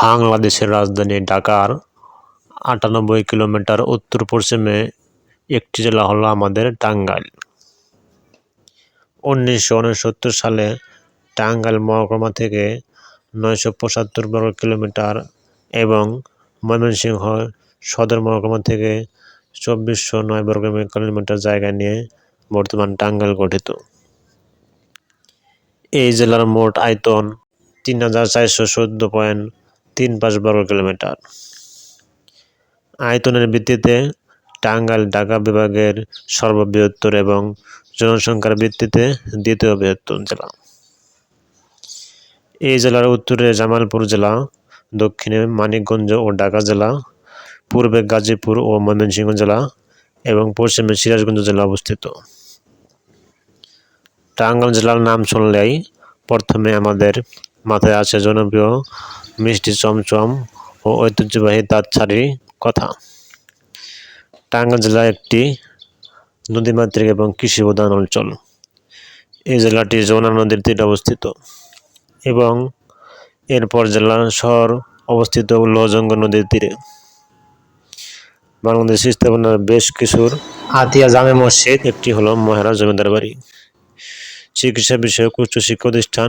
বাংলাদেশের রাজধানী ঢাকার আটানব্বই কিলোমিটার উত্তর পশ্চিমে একটি জেলা হলো আমাদের টাঙ্গাইল। উনিশশো উনসত্তর সালে টাঙ্গাইল মহকুমা থেকে নয়শো পঁচাত্তর বর্গ কিলোমিটার এবং ময়মনসিংহ সদর মহকুমা থেকে চব্বিশশো নয় বর্গ কিলোমিটার জায়গা নিয়ে বর্তমান টাঙ্গাইল গঠিত। এই জেলার মোট আয়তন তিন হাজার চারশো চোদ্দ পয়েন্ট তিন পাঁচ বর্গ কিলোমিটার। আয়তনের ভিত্তিতে টাঙ্গাইল ঢাকা বিভাগের সর্ববৃহত্তর এবং জনসংখ্যার ভিত্তিতে দ্বিতীয় বৃহত্তম জেলা। এই জেলার উত্তরে জামালপুর জেলা, দক্ষিণে মানিকগঞ্জ ও ঢাকা জেলা, পূর্বে গাজীপুর ও ময়মনসিংহ জেলা এবং পশ্চিমে সিরাজগঞ্জ জেলা অবস্থিত। টাঙ্গাইল জেলার নাম শুনলেই প্রথমে আমাদের মাথায় আসে জনপ্রিয় মিষ্টি চমচম ও ঐতিহ্যবাহী তাঁতশাড়ির কথা। টাঙ্গাইল জেলা একটি নদীমাতৃক এবং কৃষি প্রধান অঞ্চল। এই জেলাটি যমুনা নদীর তীরে অবস্থিত এবং এরপর জেলা শহর অবস্থিত লোহজঙ্গ নদীর তীরে। বাংলাদেশ স্থাপনার বেশ কিছুর আতিয়া জামে মসজিদ, একটি হলো মহারাজ জমিদার বাড়ি। চিকিৎসা বিষয়ক উচ্চ শিক্ষা প্রতিষ্ঠান,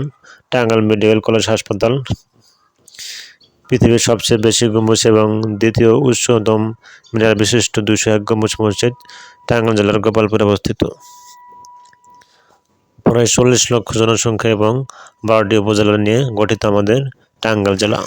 টাঙ্গাইল মেডিকেল কলেজ হাসপাতাল পৃথিবীর সবচেয়ে বেশি গম্বুজ এবং দ্বিতীয় উচ্চতম মিনার বিশিষ্ট দুশো এক গম্বুজ মসজিদ টাঙ্গাইল জেলার গোপালপুরে অবস্থিত। প্রায় চল্লিশ লক্ষ জনসংখ্যা এবং বারোটি উপজেলা নিয়ে গঠিত আমাদের টাঙ্গাইল জেলা।